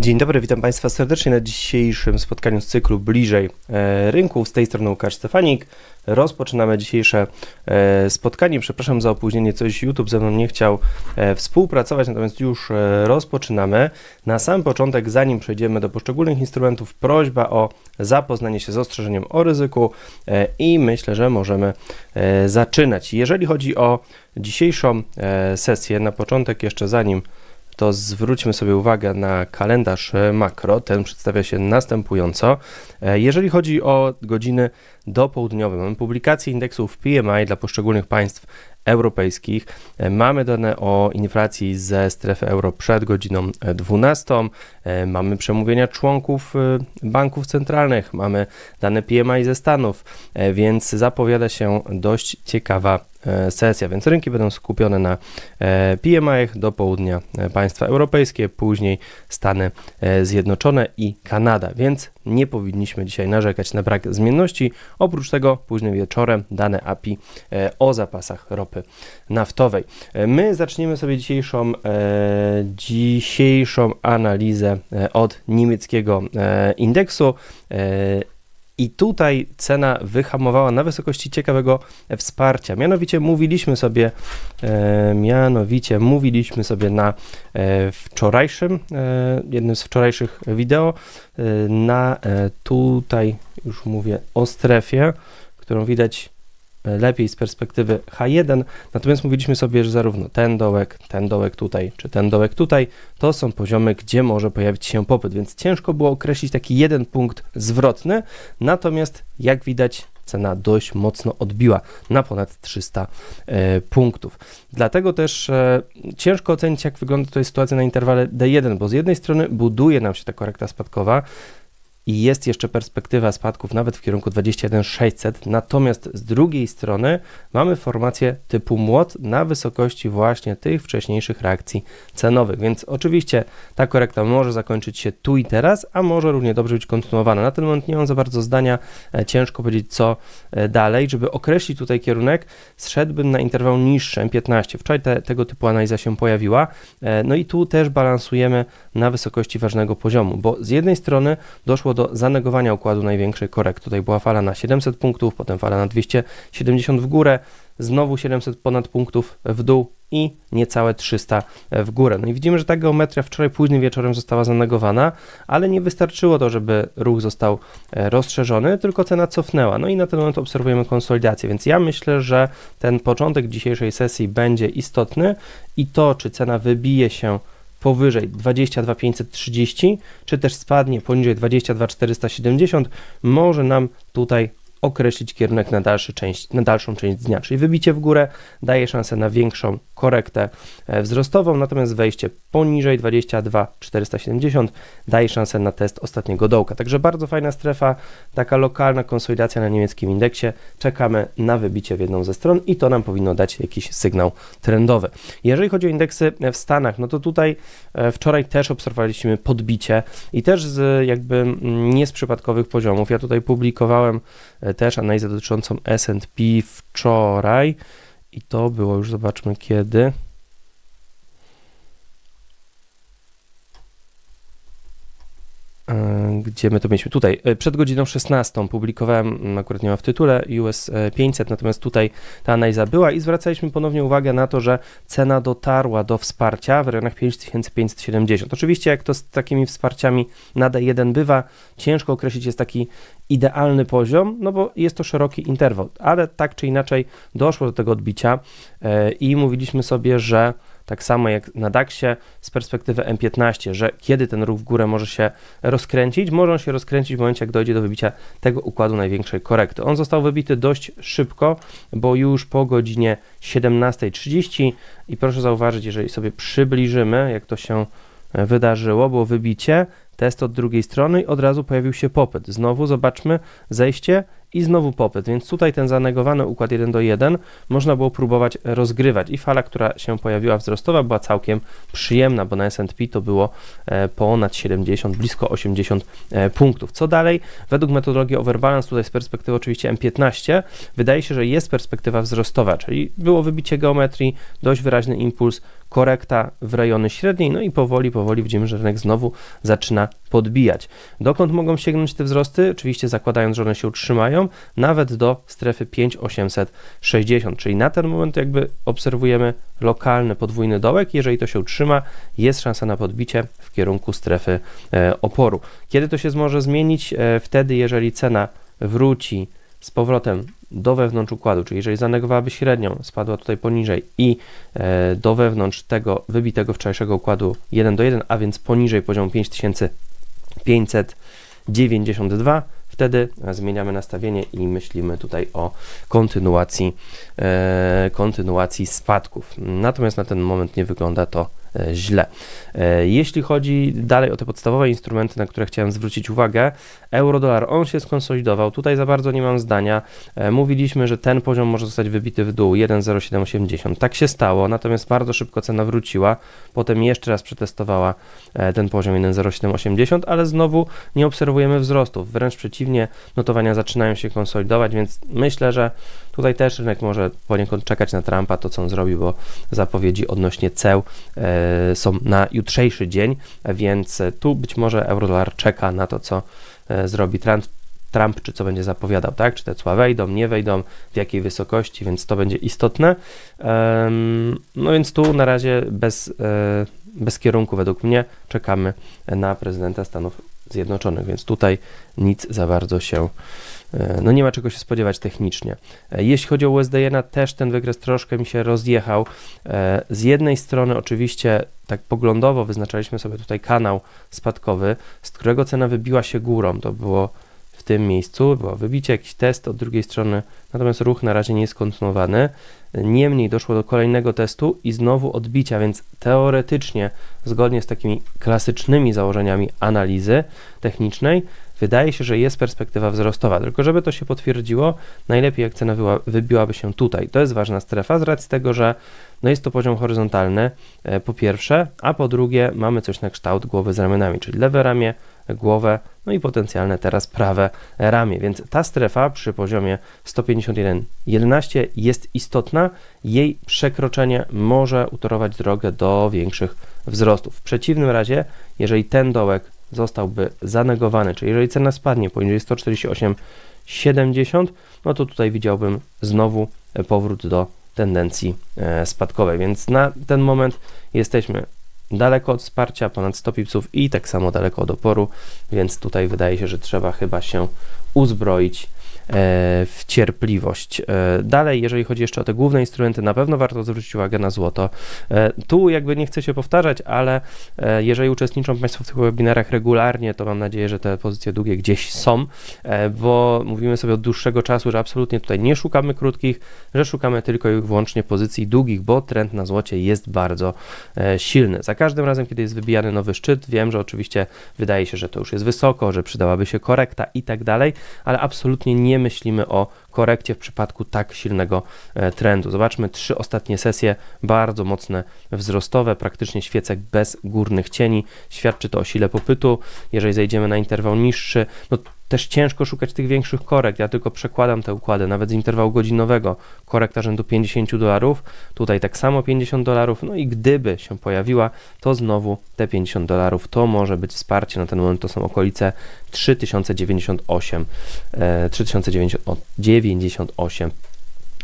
Dzień dobry, witam Państwa serdecznie na dzisiejszym spotkaniu z cyklu Bliżej e, Rynku. Z tej strony Łukasz Stefanik. Rozpoczynamy dzisiejsze e, spotkanie. Przepraszam za opóźnienie, coś YouTube ze mną nie chciał e, współpracować, natomiast już rozpoczynamy. Na sam początek, zanim przejdziemy do poszczególnych instrumentów, prośba o zapoznanie się z ostrzeżeniem o ryzyku i myślę, że możemy zaczynać. Jeżeli chodzi o dzisiejszą sesję, na początek jeszcze zanim to zwróćmy sobie uwagę na kalendarz makro. Ten przedstawia się następująco. E, Jeżeli chodzi o godziny dopołudniowe, mamy publikację indeksów PMI dla poszczególnych państw europejskich. E, Mamy dane o inflacji ze strefy euro przed godziną e, 12. E, Mamy przemówienia członków e, banków centralnych, mamy dane PMI ze Stanów, e, więc zapowiada się dość ciekawa e, sesja, więc rynki będą skupione na e, PMI do południa e, państwa europejskie, później Stany e, Zjednoczone i Kanada, więc nie powinniśmy dzisiaj narzekać na brak zmienności. Oprócz tego późnym wieczorem dane API e, o zapasach ropy naftowej. E, My zaczniemy sobie dzisiejszą, e, dzisiejszą analizę od niemieckiego indeksu. I tutaj cena wyhamowała na wysokości ciekawego wsparcia. Mianowicie mówiliśmy sobie, e, mianowicie mówiliśmy sobie na e, wczorajszym, e, jednym z wczorajszych wideo, e, na e, tutaj już mówię o strefie, którą widać lepiej z perspektywy H1, natomiast mówiliśmy sobie, że zarówno ten dołek, ten dołek tutaj, czy ten dołek tutaj, to są poziomy, gdzie może pojawić się popyt, więc ciężko było określić taki jeden punkt zwrotny, natomiast jak widać cena dość mocno odbiła na ponad 300 e, punktów. Dlatego też e, ciężko ocenić, jak wygląda tutaj sytuacja na interwale D1, bo z jednej strony buduje nam się ta korekta spadkowa, i jest jeszcze perspektywa spadków nawet w kierunku 21600, natomiast z drugiej strony mamy formację typu młot na wysokości właśnie tych wcześniejszych reakcji cenowych, więc oczywiście ta korekta może zakończyć się tu i teraz, a może równie dobrze być kontynuowana. Na ten moment nie mam za bardzo zdania, e, ciężko powiedzieć co e, dalej, żeby określić tutaj kierunek, zszedłbym na interwał niższy M15. Wczoraj te, tego typu analiza się pojawiła, e, no i tu też balansujemy na wysokości ważnego poziomu, bo z jednej strony doszło do zanegowania układu największej korekt. Tutaj była fala na 700 punktów, potem fala na 270 w górę, znowu 700 ponad punktów w dół i niecałe 300 w górę. No i widzimy, że ta geometria wczoraj późnym wieczorem została zanegowana, ale nie wystarczyło to, żeby ruch został e, rozszerzony, tylko cena cofnęła. No i na ten moment obserwujemy konsolidację, więc ja myślę, że ten początek dzisiejszej sesji będzie istotny i to, czy cena wybije się powyżej 22,530, czy też spadnie poniżej 22,470, może nam tutaj określić kierunek na, dalszy część, na dalszą część dnia. Czyli wybicie w górę daje szansę na większą korektę e, wzrostową, natomiast wejście poniżej 22,470 daje szansę na test ostatniego dołka. Także bardzo fajna strefa, taka lokalna konsolidacja na niemieckim indeksie. Czekamy na wybicie w jedną ze stron i to nam powinno dać jakiś sygnał trendowy. Jeżeli chodzi o indeksy w Stanach, no to tutaj e, wczoraj też obserwowaliśmy podbicie i też z jakby nie z przypadkowych poziomów. Ja tutaj publikowałem e, też analizę dotyczącą S&P wczoraj i to było już, zobaczmy kiedy. Gdzie my to mieliśmy? Tutaj, e, przed godziną 16 publikowałem, mm, akurat nie ma w tytule, US 500, natomiast tutaj ta analiza była i zwracaliśmy ponownie uwagę na to, że cena dotarła do wsparcia w rejonach 5570. Oczywiście, jak to z takimi wsparciami na D1 bywa, ciężko określić jest taki idealny poziom, no bo jest to szeroki interwał, ale tak czy inaczej doszło do tego odbicia e, i mówiliśmy sobie, że tak samo jak na DAX-ie z perspektywy M15, że kiedy ten ruch w górę może się rozkręcić, może on się rozkręcić w momencie, jak dojdzie do wybicia tego układu największej korekty. On został wybity dość szybko, bo już po godzinie 17.30 i proszę zauważyć, jeżeli sobie przybliżymy, jak to się e, wydarzyło, było wybicie, test od drugiej strony i od razu pojawił się popyt. Znowu zobaczmy zejście i znowu popyt, więc tutaj ten zanegowany układ 1 do 1 można było próbować rozgrywać i fala, która się pojawiła wzrostowa była całkiem przyjemna, bo na S&P to było e, ponad 70, blisko 80 e, punktów. Co dalej? Według metodologii Overbalance, tutaj z perspektywy oczywiście M15, wydaje się, że jest perspektywa wzrostowa, czyli było wybicie geometrii, dość wyraźny impuls, korekta w rejony średniej, no i powoli, powoli widzimy, że rynek znowu zaczyna podbijać. Dokąd mogą sięgnąć te wzrosty? Oczywiście zakładając, że one się utrzymają, nawet do strefy 5860, czyli na ten moment jakby obserwujemy lokalny podwójny dołek, jeżeli to się utrzyma, jest szansa na podbicie w kierunku strefy e, oporu. Kiedy to się może zmienić? E, wtedy, jeżeli cena wróci z powrotem do wewnątrz układu, czyli jeżeli zanegowałaby średnią, spadła tutaj poniżej i e, do wewnątrz tego wybitego wczorajszego układu 1 do 1, a więc poniżej poziomu 5592, wtedy zmieniamy nastawienie i myślimy tutaj o kontynuacji, e, kontynuacji spadków. Natomiast na ten moment nie wygląda to E, źle. E, jeśli chodzi dalej o te podstawowe instrumenty, na które chciałem zwrócić uwagę, euro-dolar, on się skonsolidował, tutaj za bardzo nie mam zdania. E, mówiliśmy, że ten poziom może zostać wybity w dół 1,0780. Tak się stało, natomiast bardzo szybko cena wróciła, potem jeszcze raz przetestowała ten poziom 1,0780, ale znowu nie obserwujemy wzrostów, wręcz przeciwnie, notowania zaczynają się konsolidować, więc myślę, że tutaj też rynek może poniekąd czekać na Trumpa, to co on zrobi, bo zapowiedzi odnośnie ceł są na jutrzejszy dzień, więc tu być może eurodolar czeka na to, co e, zrobi Trump, Trump, czy co będzie zapowiadał, tak? Czy te cła wejdą, nie wejdą, w jakiej wysokości, więc to będzie istotne. No więc tu na razie bez, e, bez kierunku według mnie czekamy na prezydenta Stanów Zjednoczonych, więc tutaj nic za bardzo się E, no nie ma czego się spodziewać technicznie. E, jeśli chodzi o USD-JENA, też ten wykres troszkę mi się rozjechał. E, z jednej strony oczywiście tak poglądowo wyznaczaliśmy sobie tutaj kanał spadkowy, z którego cena wybiła się górą, to było tym miejscu, było wybicie, jakiś test od drugiej strony, natomiast ruch na razie nie jest kontynuowany. Niemniej doszło do kolejnego testu i znowu odbicia, więc teoretycznie, zgodnie z takimi klasycznymi założeniami analizy technicznej, wydaje się, że jest perspektywa wzrostowa. Tylko żeby to się potwierdziło, najlepiej jak cena wybiłaby się tutaj. To jest ważna strefa z racji tego, że no jest to poziom horyzontalny e, po pierwsze, a po drugie mamy coś na kształt głowy z ramionami, czyli lewe ramię, głowę, no i potencjalne teraz prawe ramię. Więc ta strefa przy poziomie 151,11 jest istotna. Jej przekroczenie może utorować drogę do większych wzrostów. W przeciwnym razie, jeżeli ten dołek zostałby zanegowany, czyli jeżeli cena spadnie poniżej 148,70, no to tutaj widziałbym znowu powrót do tendencji e, spadkowej, więc na ten moment jesteśmy daleko od wsparcia, ponad 100 pipsów i tak samo daleko od oporu, więc tutaj wydaje się, że trzeba chyba się uzbroić w cierpliwość. E, dalej, jeżeli chodzi jeszcze o te główne instrumenty, na pewno warto zwrócić uwagę na złoto. E, tu jakby nie chcę się powtarzać, ale jeżeli uczestniczą Państwo w tych webinarach regularnie, to mam nadzieję, że te pozycje długie gdzieś są, bo mówimy sobie od dłuższego czasu, że absolutnie tutaj nie szukamy krótkich, że szukamy tylko i wyłącznie pozycji długich, bo trend na złocie jest bardzo silny. Za każdym razem, kiedy jest wybijany nowy szczyt, wiem, że oczywiście wydaje się, że to już jest wysoko, że przydałaby się korekta i tak dalej, ale absolutnie nie myślimy o korekcie w przypadku tak silnego e, trendu. Zobaczmy trzy ostatnie sesje, bardzo mocne wzrostowe, praktycznie świecek bez górnych cieni. Świadczy to o sile popytu. Jeżeli zejdziemy na interwał niższy, no też ciężko szukać tych większych korekt. Ja tylko przekładam te układy, nawet z interwału godzinowego. Korekta rzędu 50 dolarów, tutaj tak samo 50 dolarów. No i gdyby się pojawiła, to znowu te 50 dolarów to może być wsparcie. Na ten moment to są okolice 3098, e, 3098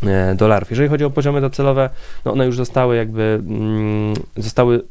e, dolarów. Jeżeli chodzi o poziomy docelowe, no one już zostały jakby mm, zostały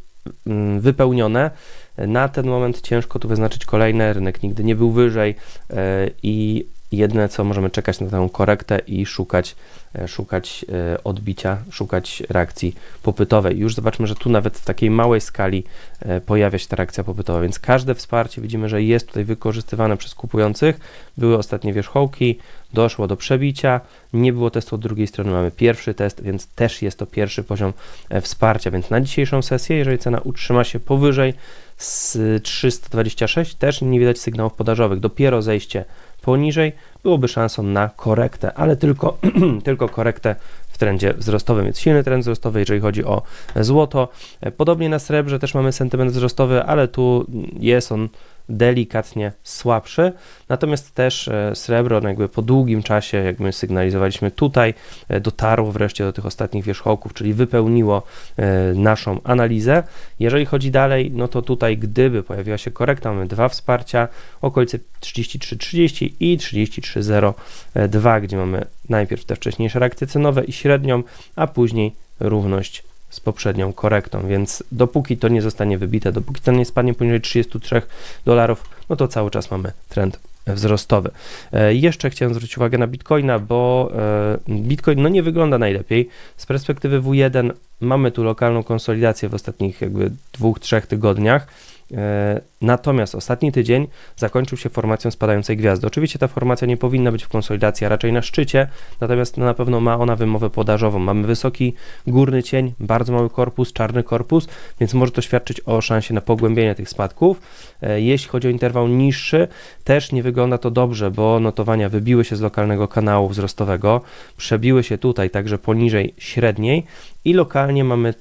mm, wypełnione. Na ten moment ciężko tu wyznaczyć kolejne, rynek. Nigdy nie był wyżej e, i Jedyne co możemy czekać na tę korektę i szukać, e, szukać e, odbicia, szukać reakcji popytowej. Już zobaczmy, że tu nawet w takiej małej skali e, pojawia się ta reakcja popytowa, więc każde wsparcie widzimy, że jest tutaj wykorzystywane przez kupujących. Były ostatnie wierzchołki, doszło do przebicia, nie było testu od drugiej strony, mamy pierwszy test, więc też jest to pierwszy poziom wsparcia, więc na dzisiejszą sesję, jeżeli cena utrzyma się powyżej z 326, też nie widać sygnałów podażowych, dopiero zejście poniżej byłoby szansą na korektę, ale tylko, tylko korektę w trendzie wzrostowym. Jest silny trend wzrostowy, jeżeli chodzi o złoto. E, Podobnie na srebrze też mamy sentyment wzrostowy, ale tu jest on delikatnie słabszy. Natomiast też e, srebro no jakby po długim czasie, jak my sygnalizowaliśmy tutaj, e, dotarło wreszcie do tych ostatnich wierzchołków, czyli wypełniło e, naszą analizę. Jeżeli chodzi dalej, no to tutaj gdyby pojawiła się korekta, mamy dwa wsparcia, okolice 33,30 i 33,02, gdzie mamy najpierw te wcześniejsze reakcje cenowe i średnią, a później równość z poprzednią korektą, więc dopóki to nie zostanie wybite, dopóki to nie spadnie poniżej 33 dolarów, no to cały czas mamy trend wzrostowy. E, jeszcze chciałem zwrócić uwagę na Bitcoina, bo e, Bitcoin no nie wygląda najlepiej. Z perspektywy W1 mamy tu lokalną konsolidację w ostatnich jakby dwóch, trzech tygodniach. E, Natomiast ostatni tydzień zakończył się formacją spadającej gwiazdy. Oczywiście ta formacja nie powinna być w konsolidacji, a raczej na szczycie, natomiast na pewno ma ona wymowę podażową. Mamy wysoki górny cień, bardzo mały korpus, czarny korpus, więc może to świadczyć o szansie na pogłębienie tych spadków. E, Jeśli chodzi o interwał niższy, też nie wygląda to dobrze, bo notowania wybiły się z lokalnego kanału wzrostowego, przebiły się tutaj także poniżej średniej i lokalnie mamy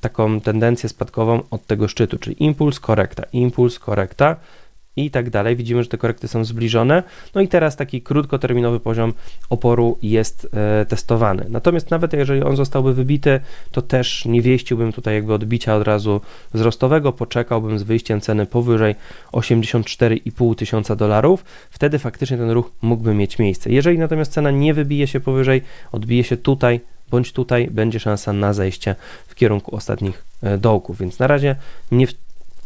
taką tendencję spadkową od tego szczytu, czyli impuls, korekta, impuls, korekta i tak dalej. Widzimy, że te korekty są zbliżone. No i teraz taki krótkoterminowy poziom oporu jest e, testowany. Natomiast nawet jeżeli on zostałby wybity, to też nie wieściłbym tutaj jakby odbicia od razu wzrostowego, poczekałbym z wyjściem ceny powyżej 84,5 tysiąca dolarów. Wtedy faktycznie ten ruch mógłby mieć miejsce. Jeżeli natomiast cena nie wybije się powyżej, odbije się tutaj, bądź tutaj będzie szansa na zejście w kierunku ostatnich e, dołków, więc na razie nie,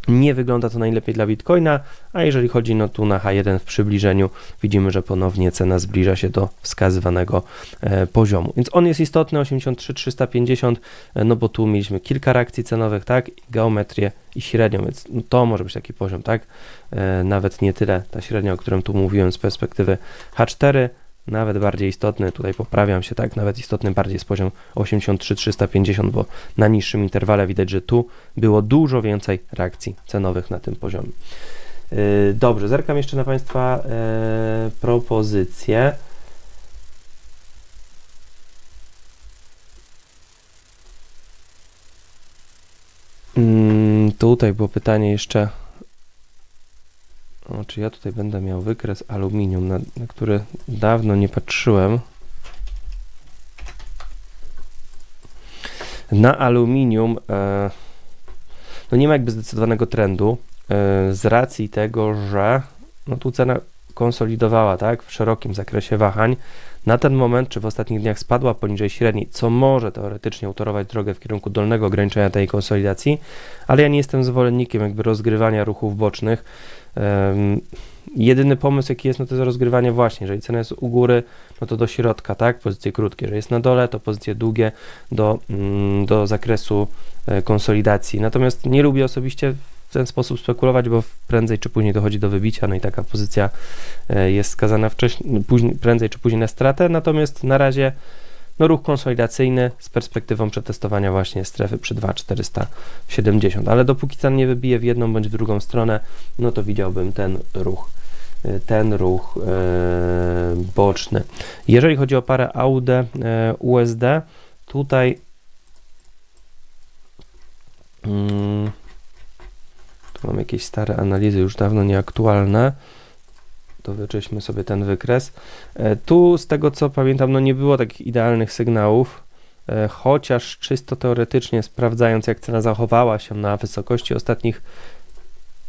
nie wygląda to najlepiej dla Bitcoina, a jeżeli chodzi no tu na H1 w przybliżeniu, widzimy, że ponownie cena zbliża się do wskazywanego e, poziomu, więc on jest istotny, 83 350, e, no bo tu mieliśmy kilka reakcji cenowych, tak, geometrię i średnią, więc no to może być taki poziom, tak, nawet nie tyle ta średnia, o którym tu mówiłem z perspektywy H4, nawet bardziej istotny, tutaj poprawiam się, tak, nawet istotny bardziej jest poziom 83 350, bo na niższym interwale widać, że tu było dużo więcej reakcji cenowych na tym poziomie. Yy, Dobrze, zerkam jeszcze na Państwa e, propozycje. Mm, tutaj było pytanie jeszcze o, czy ja tutaj będę miał wykres aluminium, na, na który dawno nie patrzyłem. Na aluminium e, no nie ma jakby zdecydowanego trendu e, z racji tego, że no tu cena konsolidowała tak, w szerokim zakresie wahań. Na ten moment, czy w ostatnich dniach spadła poniżej średniej, co może teoretycznie utorować drogę w kierunku dolnego ograniczenia tej konsolidacji, ale ja nie jestem zwolennikiem jakby rozgrywania ruchów bocznych. Jedyny pomysł, jaki jest, no to jest rozgrywanie właśnie, jeżeli cena jest u góry, no to do środka, tak, pozycje krótkie, jeżeli jest na dole, to pozycje długie do, mm, do zakresu e, konsolidacji. Natomiast nie lubię osobiście w ten sposób spekulować, bo prędzej czy później dochodzi do wybicia, no i taka pozycja e, jest skazana wcześniej, później, prędzej czy później na stratę, natomiast na razie no ruch konsolidacyjny z perspektywą przetestowania właśnie strefy przy 2,470, ale dopóki cena nie wybije w jedną bądź w drugą stronę, no to widziałbym ten ruch, y, ten ruch e, boczny. Jeżeli chodzi o parę AUD e, USD, tutaj mm, tu mam jakieś stare analizy, już dawno nieaktualne, to wyczyśmy sobie ten wykres. E, Tu, z tego co pamiętam, no nie było takich idealnych sygnałów, e, chociaż czysto teoretycznie sprawdzając, jak cena zachowała się na wysokości ostatnich,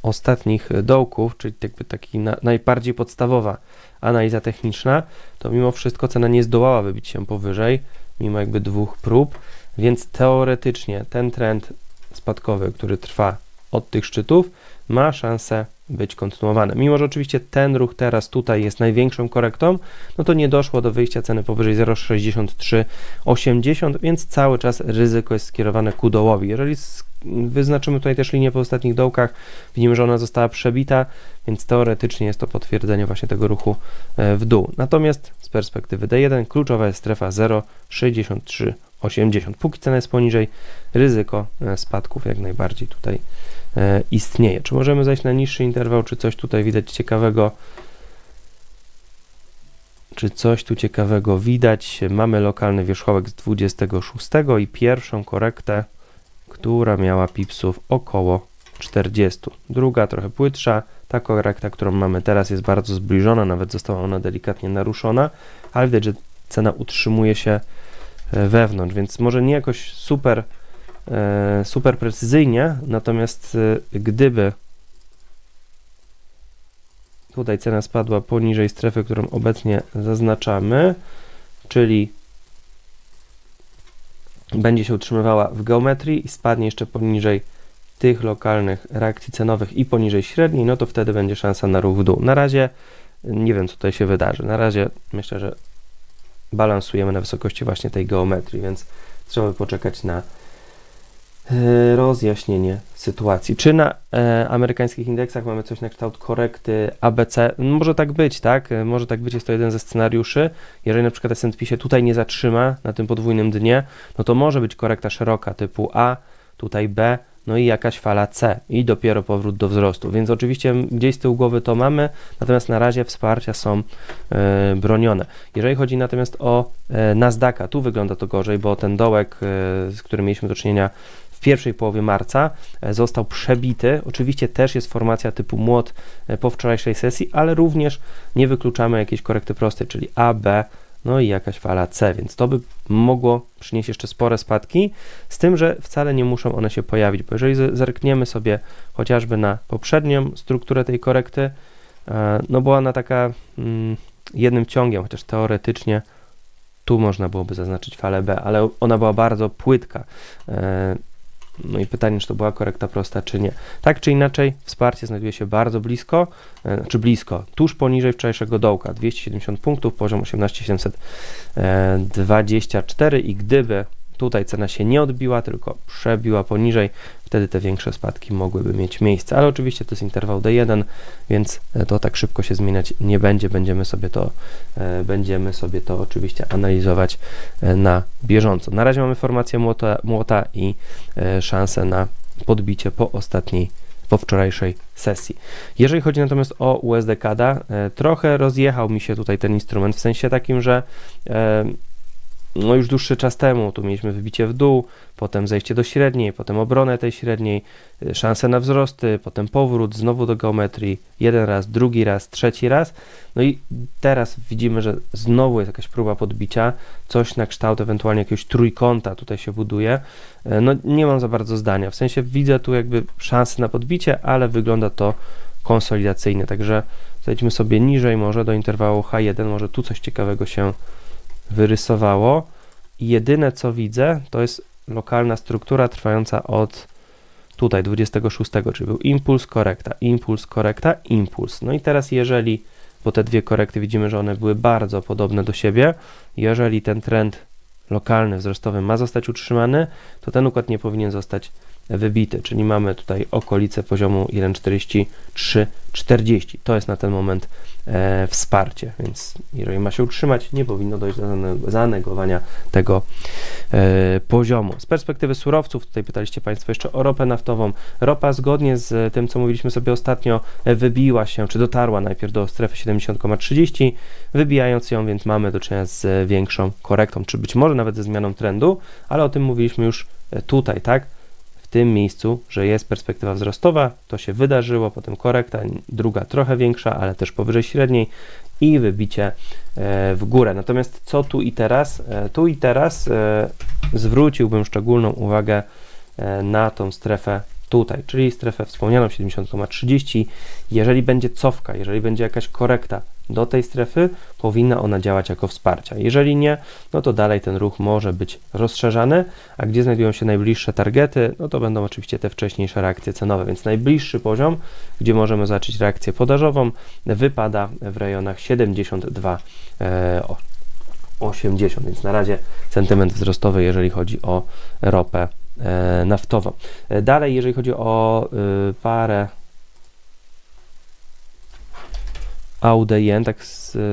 ostatnich e, dołków, czyli jakby taki na, najbardziej podstawowa analiza techniczna, to mimo wszystko cena nie zdołała wybić się powyżej, mimo jakby dwóch prób, więc teoretycznie ten trend spadkowy, który trwa od tych szczytów, ma szansę być kontynuowane. Mimo, że oczywiście ten ruch teraz tutaj jest największą korektą, no to nie doszło do wyjścia ceny powyżej 0,6380, więc cały czas ryzyko jest skierowane ku dołowi. Jeżeli wyznaczymy tutaj też linię po ostatnich dołkach, widzimy, że ona została przebita, więc teoretycznie jest to potwierdzenie właśnie tego ruchu e, w dół. Natomiast z perspektywy D1 kluczowa jest strefa 0,6380. Póki cena jest poniżej, ryzyko e, spadków jak najbardziej tutaj istnieje. Czy możemy zejść na niższy interwał, czy coś tutaj widać ciekawego? Czy coś tu ciekawego widać? Mamy lokalny wierzchołek z 26 i pierwszą korektę, która miała pipsów około 40. Druga trochę płytsza. Ta korekta, którą mamy teraz jest bardzo zbliżona, nawet została ona delikatnie naruszona, ale widać, że cena utrzymuje się e, wewnątrz, więc może nie jakoś super, e, super precyzyjnie, natomiast e, gdyby tutaj cena spadła poniżej strefy, którą obecnie zaznaczamy, czyli będzie się utrzymywała w geometrii i spadnie jeszcze poniżej tych lokalnych reakcji cenowych i poniżej średniej, no to wtedy będzie szansa na ruch w dół. Na razie nie wiem, co tutaj się wydarzy. Na razie myślę, że balansujemy na wysokości właśnie tej geometrii, więc trzeba by poczekać na e, rozjaśnienie sytuacji. Czy na e, amerykańskich indeksach mamy coś na kształt korekty ABC? No, może tak być, tak? E, Może tak być, jest to jeden ze scenariuszy. Jeżeli na przykład S&P się tutaj nie zatrzyma na tym podwójnym dnie, no to może być korekta szeroka typu A, tutaj B, no i jakaś fala C i dopiero powrót do wzrostu. Więc oczywiście gdzieś z tyłu głowy to mamy, natomiast na razie wsparcia są e, bronione. Jeżeli chodzi natomiast o e, Nasdaqa, tu wygląda to gorzej, bo ten dołek, e, z którym mieliśmy do czynienia pierwszej połowie marca, e, został przebity. Oczywiście też jest formacja typu młot e, po wczorajszej sesji, ale również nie wykluczamy jakiejś korekty prostej, czyli A, B, no i jakaś fala C, więc to by mogło przynieść jeszcze spore spadki, z tym, że wcale nie muszą one się pojawić, bo jeżeli zerkniemy sobie chociażby na poprzednią strukturę tej korekty, e, no była ona taka mm, jednym ciągiem, chociaż teoretycznie tu można byłoby zaznaczyć falę B, ale ona była bardzo płytka. E, No i pytanie, czy to była korekta prosta, czy nie. Tak czy inaczej, wsparcie znajduje się bardzo blisko, e, znaczy blisko, tuż poniżej wczorajszego dołka, 270 punktów, poziom 18724 i gdyby tutaj cena się nie odbiła, tylko przebiła poniżej, wtedy te większe spadki mogłyby mieć miejsce, ale oczywiście to jest interwał D1, więc e, to tak szybko się zmieniać nie będzie, będziemy sobie to, e, będziemy sobie to oczywiście analizować e, na bieżąco. Na razie mamy formację młota, młota i szansę na podbicie po ostatniej po wczorajszej sesji. Jeżeli chodzi natomiast o USD CADA, trochę rozjechał mi się tutaj ten instrument w sensie takim, że no już dłuższy czas temu tu mieliśmy wybicie w dół, potem zejście do średniej, potem obronę tej średniej, y, szanse na wzrosty, potem powrót znowu do geometrii, jeden raz, drugi raz, trzeci raz. No i teraz widzimy, że znowu jest jakaś próba podbicia, coś na kształt ewentualnie jakiegoś trójkąta tutaj się buduje. E, No nie mam za bardzo zdania, w sensie widzę tu jakby szansę na podbicie, ale wygląda to konsolidacyjnie, także zejdźmy sobie niżej może do interwału H1, może tu coś ciekawego się wyrysowało. Jedyne co widzę, to jest lokalna struktura trwająca od tutaj 26, czyli był impuls, korekta, impuls, korekta, impuls. No i teraz jeżeli, bo te dwie korekty widzimy, że one były bardzo podobne do siebie, jeżeli ten trend lokalny, wzrostowy ma zostać utrzymany, to ten układ nie powinien zostać wybity, czyli mamy tutaj okolice poziomu 1,4340. To jest na ten moment e, wsparcie, więc jeżeli ma się utrzymać, nie powinno dojść do zane- zanegowania tego e, poziomu. Z perspektywy surowców, tutaj pytaliście Państwo jeszcze o ropę naftową. Ropa zgodnie z tym, co mówiliśmy sobie ostatnio, e, wybiła się, czy dotarła najpierw do strefy 70,30, wybijając ją, więc mamy do czynienia z e, większą korektą, czy być może nawet ze zmianą trendu, ale o tym mówiliśmy już e, tutaj, tak? Tym miejscu, że jest perspektywa wzrostowa, to się wydarzyło, potem korekta, druga trochę większa, ale też powyżej średniej i wybicie e, w górę. Natomiast co tu i teraz? E, Tu i teraz e, zwróciłbym szczególną uwagę na tą strefę tutaj, czyli strefę wspomnianą 70,30. Jeżeli będzie cofka, jeżeli będzie jakaś korekta do tej strefy, powinna ona działać jako wsparcia. Jeżeli nie, no to dalej ten ruch może być rozszerzany, a gdzie znajdują się najbliższe targety, no to będą oczywiście te wcześniejsze reakcje cenowe, więc najbliższy poziom, gdzie możemy zobaczyć reakcję podażową, wypada w rejonach 72 e, o- 80, więc na razie sentyment wzrostowy, jeżeli chodzi o ropę e, naftową. E, Dalej, jeżeli chodzi o y, parę AUD-jen, tak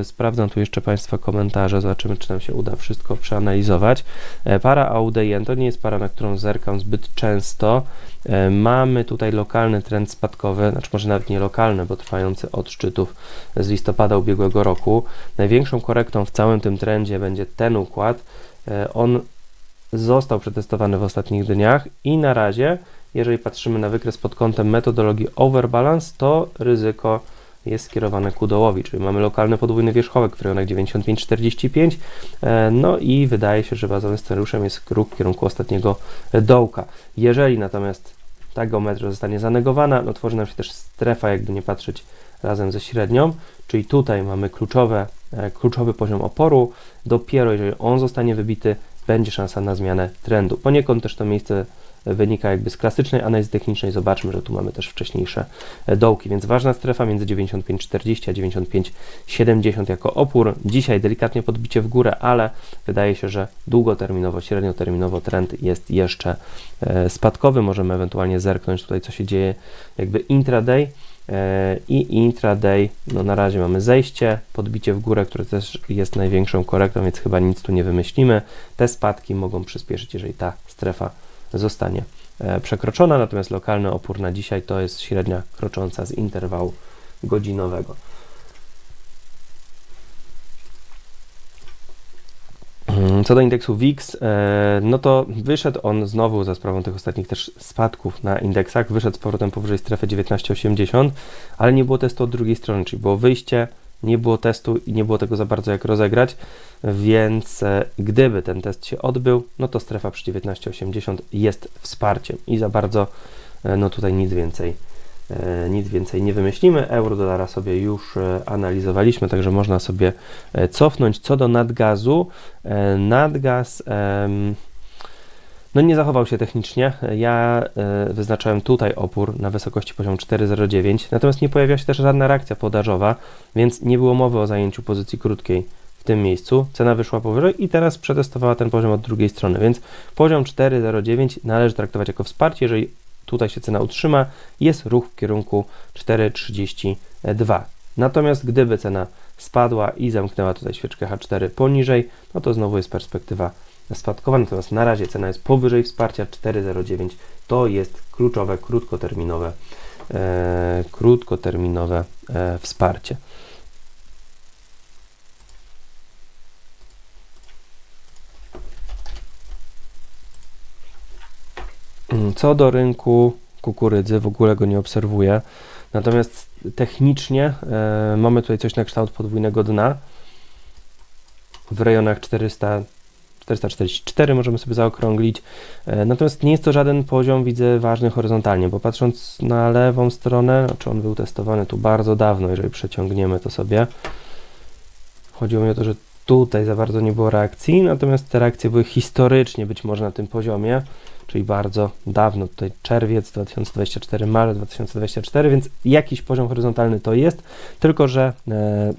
sprawdzam tu jeszcze Państwa komentarze, zobaczymy, czy nam się uda wszystko przeanalizować. E, Para AUD-jen to nie jest para, na którą zerkam zbyt często. E, Mamy tutaj lokalny trend spadkowy, znaczy może nawet nie lokalny, bo trwający od szczytów z listopada ubiegłego roku. Największą korektą w całym tym trendzie będzie ten układ. E, On został przetestowany w ostatnich dniach i na razie, jeżeli patrzymy na wykres pod kątem metodologii overbalance, to ryzyko jest skierowane ku dołowi, czyli mamy lokalny podwójny wierzchołek w rejonach 95-45, e, no i wydaje się, że bazowym scenariuszem jest ruch w kierunku ostatniego dołka. Jeżeli natomiast ta geometria zostanie zanegowana, no tworzy nam się też strefa, jakby nie patrzeć razem ze średnią, czyli tutaj mamy kluczowe, e, kluczowy poziom oporu, dopiero jeżeli on zostanie wybity, będzie szansa na zmianę trendu. Poniekąd też to miejsce wynika jakby z klasycznej analizy technicznej. Zobaczmy, że tu mamy też wcześniejsze e, dołki, więc ważna strefa między 95,40 a 95,70 jako opór. Dzisiaj delikatnie podbicie w górę, ale wydaje się, że długoterminowo, średnioterminowo trend jest jeszcze e, spadkowy. Możemy ewentualnie zerknąć tutaj, co się dzieje jakby intraday. E, I intraday, no na razie mamy zejście, podbicie w górę, które też jest największą korektą, więc chyba nic tu nie wymyślimy. Te spadki mogą przyspieszyć, jeżeli ta strefa zostanie e, przekroczona, natomiast lokalny opór na dzisiaj to jest średnia krocząca z interwału godzinowego. Mm, Co do indeksu WIX, e, no to wyszedł on znowu za sprawą tych ostatnich też spadków na indeksach, wyszedł z powrotem powyżej strefy 19,80, ale nie było testu od drugiej strony, czyli było wyjście, nie było testu i nie było tego za bardzo jak rozegrać, więc e, gdyby ten test się odbył, no to strefa przy 19,80 jest wsparciem i za bardzo e, no tutaj nic więcej e, nic więcej nie wymyślimy. Euro dolara sobie już analizowaliśmy, także można sobie cofnąć. Co do nadgazu, nadgaz no nie zachował się technicznie. Ja e, wyznaczałem tutaj opór na wysokości poziom 4,09, natomiast nie pojawiła się też żadna reakcja podażowa, więc nie było mowy o zajęciu pozycji krótkiej w tym miejscu. Cena wyszła powyżej i teraz przetestowała ten poziom od drugiej strony, więc poziom 4,09 należy traktować jako wsparcie. Jeżeli tutaj się cena utrzyma, jest ruch w kierunku 4,32. Natomiast gdyby cena spadła i zamknęła tutaj świeczkę H4 poniżej, no to znowu jest perspektywa spadkowa, natomiast na razie cena jest powyżej wsparcia 4,09. To jest kluczowe, krótkoterminowe, e, krótkoterminowe e, wsparcie. Mm, Co do rynku kukurydzy, w ogóle go nie obserwuję. Natomiast technicznie e, mamy tutaj coś na kształt podwójnego dna w rejonach 400, 444 możemy sobie zaokrąglić. E, natomiast nie jest to żaden poziom, widzę, ważny horyzontalnie, bo patrząc na lewą stronę, znaczy on był testowany tu bardzo dawno, jeżeli przeciągniemy to sobie, chodziło mi o to, że tutaj za bardzo nie było reakcji, natomiast te reakcje były historycznie być może na tym poziomie, czyli bardzo dawno, tutaj czerwiec 2024, marzec 2024, więc jakiś poziom horyzontalny to jest, tylko że e,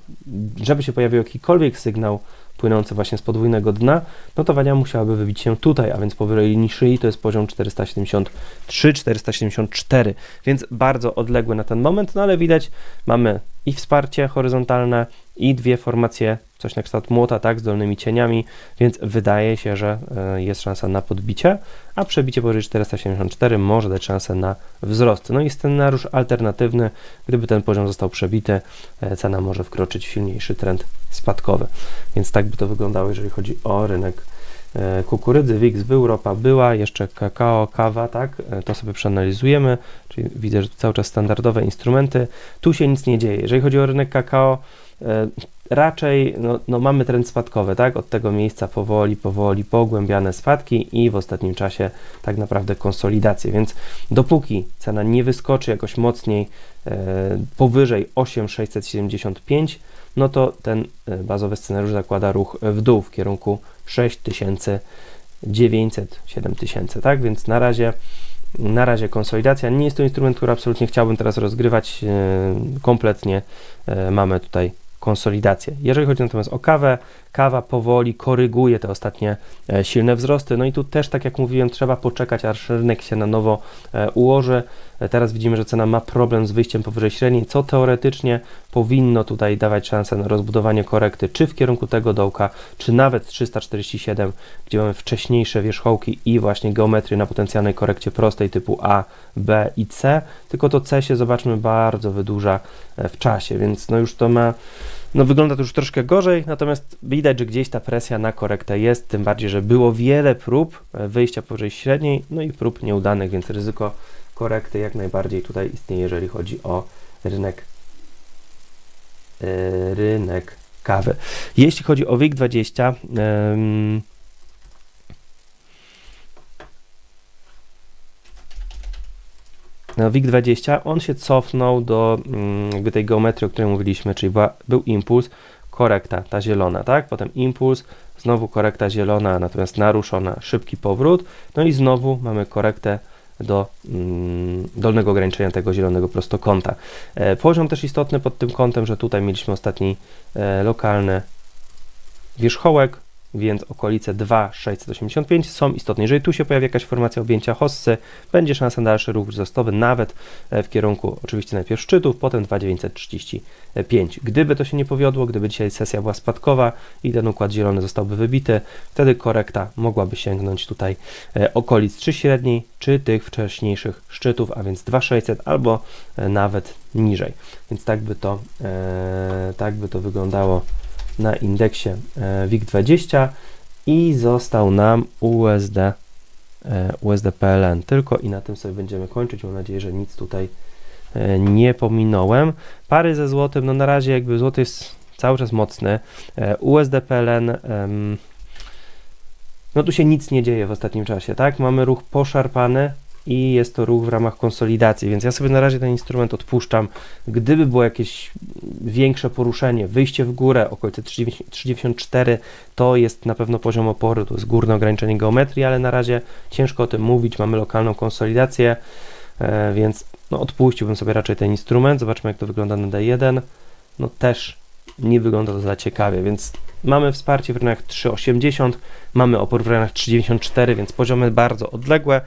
żeby się pojawił jakikolwiek sygnał płynący właśnie z podwójnego dna, notowania musiałyby wybić się tutaj, a więc powyżej linii szyi to jest poziom 473, 474, więc bardzo odległy na ten moment, no ale widać, mamy i wsparcie horyzontalne, i dwie formacje, coś na kształt młota, tak, z dolnymi cieniami, więc wydaje się, że e, jest szansa na podbicie, a przebicie powyżej 474 może dać szansę na wzrost. No i scenariusz alternatywny, gdyby ten poziom został przebity, e, cena może wkroczyć w silniejszy trend spadkowy. Więc tak by to wyglądało, jeżeli chodzi o rynek e, kukurydzy. WIX był, ropa była, jeszcze kakao, kawa, tak, to sobie przeanalizujemy, czyli widzę, że cały czas standardowe instrumenty. Tu się nic nie dzieje. Jeżeli chodzi o rynek kakao, raczej no, no mamy trend spadkowy, tak? Od tego miejsca powoli, powoli pogłębiane spadki i w ostatnim czasie tak naprawdę konsolidacje, więc dopóki cena nie wyskoczy jakoś mocniej e, powyżej 8675, no to ten e, bazowy scenariusz zakłada ruch w dół w kierunku 6900, 7000, tak? Więc na razie na razie konsolidacja. Nie jest to instrument, który absolutnie chciałbym teraz rozgrywać. e, Kompletnie e, mamy tutaj konsolidację. Jeżeli chodzi natomiast o kawę, kawa powoli koryguje te ostatnie e, silne wzrosty. No i tu też, tak jak mówiłem, trzeba poczekać, aż rynek się na nowo e, ułoży. E, Teraz widzimy, że cena ma problem z wyjściem powyżej średniej, co teoretycznie powinno tutaj dawać szansę na rozbudowanie korekty, czy w kierunku tego dołka, czy nawet 347, gdzie mamy wcześniejsze wierzchołki i właśnie geometrię na potencjalnej korekcie prostej typu A, B i C, tylko to C się zobaczmy bardzo wydłuża w czasie, więc no już to ma no wygląda to już troszkę gorzej, natomiast widać, że gdzieś ta presja na korektę jest, tym bardziej, że było wiele prób e, wyjścia powyżej średniej, no i prób nieudanych, więc ryzyko korekty jak najbardziej tutaj istnieje, jeżeli chodzi o rynek e, rynek kawy. Jeśli chodzi o WIG20, em, no WIG20, on się cofnął do mm, jakby tej geometrii, o której mówiliśmy, czyli była, był impuls, korekta, ta zielona, tak? Potem impuls, znowu korekta zielona, natomiast naruszona, szybki powrót, no i znowu mamy korektę do mm, dolnego ograniczenia tego zielonego prostokąta. E, poziom też istotny pod tym kątem, że tutaj mieliśmy ostatni e, lokalny wierzchołek, więc okolice 2,685 są istotne. Jeżeli tu się pojawi jakaś formacja objęcia hossy, będzie szansa na dalszy ruch wzrostowy, nawet e, w kierunku oczywiście najpierw szczytów, potem 2,935. Gdyby to się nie powiodło, gdyby dzisiaj sesja była spadkowa i ten układ zielony zostałby wybity, wtedy korekta mogłaby sięgnąć tutaj e, okolic 3 średniej, czy tych wcześniejszych szczytów, a więc 2,600 albo e, nawet niżej. Więc tak by to, tak by to wyglądało na indeksie e, WIG20 i został nam USD, e, USD PLN tylko i na tym sobie będziemy kończyć. Mam nadzieję, że nic tutaj e, nie pominąłem. Pary ze złotym, no na razie jakby złoty jest cały czas mocny. USD PLN, no tu się nic nie dzieje w ostatnim czasie, tak? Mamy ruch poszarpany i jest to ruch w ramach konsolidacji, więc ja sobie na razie ten instrument odpuszczam. Gdyby było jakieś większe poruszenie, wyjście w górę, okolice 3,94, to jest na pewno poziom oporu, to jest górne ograniczenie geometrii, ale na razie ciężko o tym mówić, mamy lokalną konsolidację, e, więc no, odpuściłbym sobie raczej ten instrument. Zobaczmy, jak to wygląda na D1. No też nie wygląda to za ciekawie, więc mamy wsparcie w rejonach 3,80, mamy opór w rejonach 3,94, więc poziomy bardzo odległe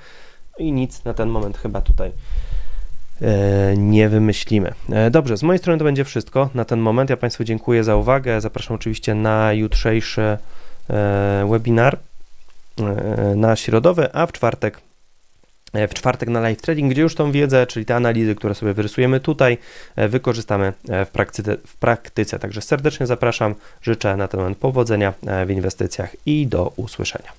i nic na ten moment chyba tutaj e, nie wymyślimy. E, Dobrze, z mojej strony to będzie wszystko na ten moment. Ja Państwu dziękuję za uwagę. Zapraszam oczywiście na jutrzejszy e, webinar na środowy, a w czwartek w czwartek na live trading, gdzie już tą wiedzę, czyli te analizy, które sobie wyrysujemy tutaj, wykorzystamy w praktyce, w praktyce. Także serdecznie zapraszam, życzę na ten moment powodzenia w inwestycjach i do usłyszenia.